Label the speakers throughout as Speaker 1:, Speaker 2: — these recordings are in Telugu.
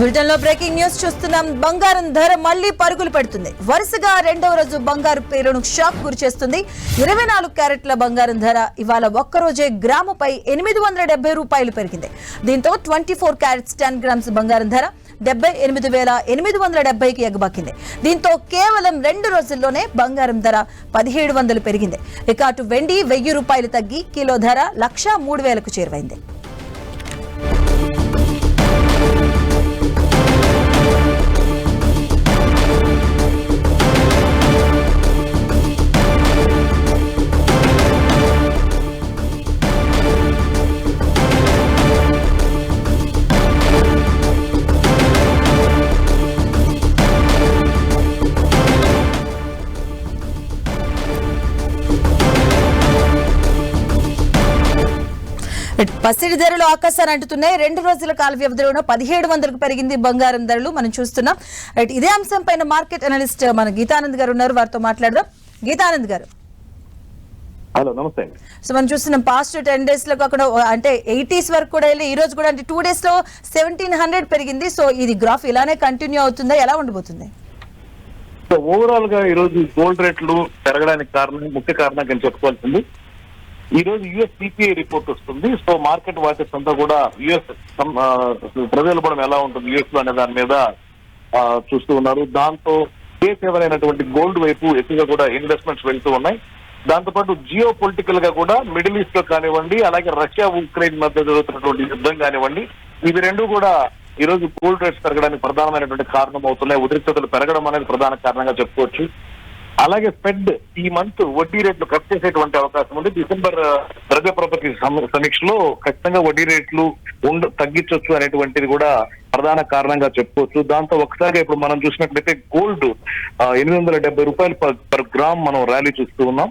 Speaker 1: బులెటిన్లో బ్రేకింగ్ న్యూస్ చూస్తున్నాం. బంగారం ధర మళ్ళీ పరుగులు పెడుతుంది. వరుసగా రెండవ రోజు బంగారు పేరును షాక్ గురి చేస్తుంది. ఇరవై నాలుగు క్యారెట్ల బంగారం ధర ఇవాళ ఒక్కరోజే గ్రాముపై ఎనిమిది వందల డెబ్బై రూపాయలు పెరిగింది. దీంతో twenty four carats ten grams బంగారం ధర డెబ్బై ఎనిమిది వేల ఎనిమిది వందల డెబ్బైకి ఎగబాకింది. దీంతో కేవలం రెండు రోజుల్లోనే బంగారం ధర పదిహేడు వందలు పెరిగింది. ఇక అటు వెండి వెయ్యి రూపాయలు తగ్గి కిలో ధర లక్ష మూడు వేలకు చేరువైంది. పసిడి ధరలు ఆకాశాన్ని అంటున్నాయి రెండు రోజుల కాల వ్యవధిలోనే పదిహేడు వందలకు పెరిగింది బంగారం ధరలు మనం చూస్తున్నాం. రైట్ ఇదే అంశం పైన మార్కెట్ అనలిస్ట్ మన గీతానంద్ గారు ఉన్నారు. వారితో మాట్లాడదాం. గీతానంద్ గారు.
Speaker 2: హలో నమస్తే.
Speaker 1: సో మనం చూస్తున్నాం పాస్ట్ టెన్ డేస్లో కాకుండా అంటే ఎయిటీస్ వరకు కూడా వెళ్ళి ఈ రోజు కూడా అంటే టూ డేస్లో సెవెంటీన్ హండ్రెడ్ పెరిగింది. సో ఇది గ్రాఫ్ ఇలానే కంటిన్యూ అవుతుందా? ఎలా ఉండబోతుంది
Speaker 2: సో ఓవరాల్గా ఈ రోజు గోల్డ్ రేట్లు పెరగడానికి కారణం ముఖ్య కారణం అని చెప్పుకోవాల్సింది ఈ రోజు యుఎస్ సిపిఐ రిపోర్ట్ వస్తుంది. సో మార్కెట్ వాచెస్ అంతా కూడా యుఎస్ ప్రజలపడం ఎలా ఉంటుంది యుఎస్లో అనే దాని మీద ఆ, చూస్తూ ఉన్నారు. దాంతో కేసు ఎవరైనటువంటి గోల్డ్ వైపు ఎక్కువగా కూడా ఇన్వెస్ట్మెంట్స్ వెళ్తూ ఉన్నాయి. దాంతో పాటు జియో పొలిటికల్గా కూడా మిడిల్ ఈస్ట్లో కానివ్వండి అలాగే రష్యా ఉక్రెయిన్ మధ్య జరుగుతున్నటువంటి యుద్ధం కానివ్వండి ఇవి రెండు కూడా ఈ రోజు గోల్డ్ రేట్స్ పెరగడానికి ప్రధానమైనటువంటి కారణం అవుతున్నాయి ఉద్రిక్తతలు పెరగడం అనేది ప్రధాన కారణంగా చెప్పుకోవచ్చు. అలాగే ఫెడ్ ఈ మంత్ వడ్డీ రేట్లు కట్ చేసేటువంటి అవకాశం ఉంది. డిసెంబర్ ద్రవ్య ప్రపత్తి సమ- సమీక్షలో ఖచ్చితంగా వడ్డీ రేట్లు ఉండ తగ్గించవచ్చు అనేటువంటిది కూడా ప్రధాన కారణంగా చెప్పుకోవచ్చు. దాంతో ఒకసారిగా ఇప్పుడు మనం చూసినట్లయితే గోల్డ్ ఎనిమిది వందల డెబ్బై రూపాయలు పర్ పర్ గ్రామ్ మనం ర్యాలీ చూస్తూ ఉన్నాం.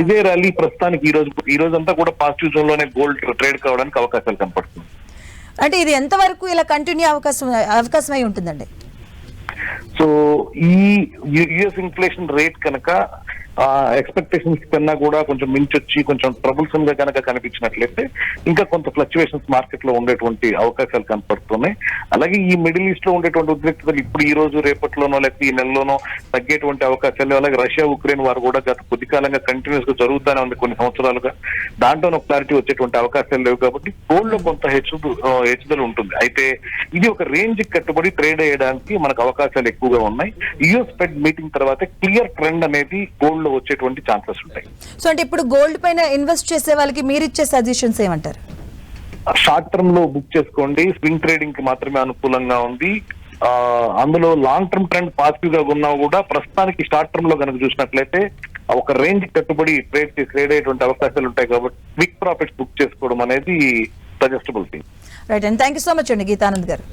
Speaker 2: ఇదే ర్యాలీ ప్రస్తుతానికి ఈ రోజు ఈ రోజు అంతా కూడా పాజిటివ్ జోన్లోనే గోల్డ్ ట్రేడ్ కావడానికి అవకాశాలు కనపడుతుంది
Speaker 1: అంటే ఇది ఎంతవరకు ఇలా కంటిన్యూ అవకాశం అవకాశం అయి ఉంటుందండి?
Speaker 2: సో ఈ యుఎస్ ఇన్ఫ్లేషన్ రేట్ కనుక ఎక్స్పెక్టేషన్స్ కన్నా కూడా కొంచెం మించొచ్చి కొంచెం ట్రబుల్సమ్గా కనుక కనిపించినట్లయితే ఇంకా కొంత ఫ్లక్చువేషన్స్ మార్కెట్లో ఉండేటువంటి అవకాశాలు కనపడుతున్నాయి. అలాగే ఈ మిడిల్ ఈస్ట్లో ఉండేటువంటి ఉద్రిక్తతలు ఇప్పుడు ఈ రోజు రేపట్లోనో లేకపోతే ఈ నెలలోనో తగ్గేటువంటి అవకాశాలు అలాగే రష్యా ఉక్రెయిన్ వారు కూడా గత కొద్ది కాలంగా కంటిన్యూస్గా జరుగుతూనే ఉంది కొన్ని సంవత్సరాలుగా. దాంట్లో క్లారిటీ వచ్చేటువంటి అవకాశాలు లేవు కాబట్టి గోల్డ్లో కొంత హెచ్చు ఆ, హెచ్చుదల ఉంటుంది. అయితే ఇది ఒక రేంజ్ కట్టుబడి ట్రేడ్ చేయడానికి మనకు అవకాశాలు ఎక్కువగా ఉన్నాయి. యుఎస్ ఫెడ్ మీటింగ్ తర్వాత క్లియర్ ట్రెండ్ అనేది గోల్డ్ లో వచ్చేటువంటి ఛాన్సెస్ ఉంటాయి.
Speaker 1: సో అంటే ఇప్పుడు గోల్డ్ పైన ఇన్వెస్ట్ చేసే వాళ్ళకి మీరు ఇచ్చే సజెషన్స్ ఏమంటారు?
Speaker 2: షార్ట్ టర్మ్లో బుక్ చేసుకోండి. స్వింగ్ ట్రేడింగ్కి మాత్రమే అనుకూలంగా ఉంది. అందులో లాంగ్ టర్మ్ ట్రెండ్ పాజిటివ్గా ఉన్నా కూడా ప్రస్తుతానికి షార్ట్ టర్మ్లో కనుక చూసినట్లయితే ఒక రేంజ్ కట్టుబడి ట్రేడ్ చేసి ట్రేడ్ అయ్యేటువంటి అవకాశాలు ఉంటాయి కాబట్టి క్విక్ ప్రాఫిట్స్ బుక్ చేసుకోవడం అనేది suggestable thing.
Speaker 1: Right and thank you so much అండి గీతానంద్ గారు.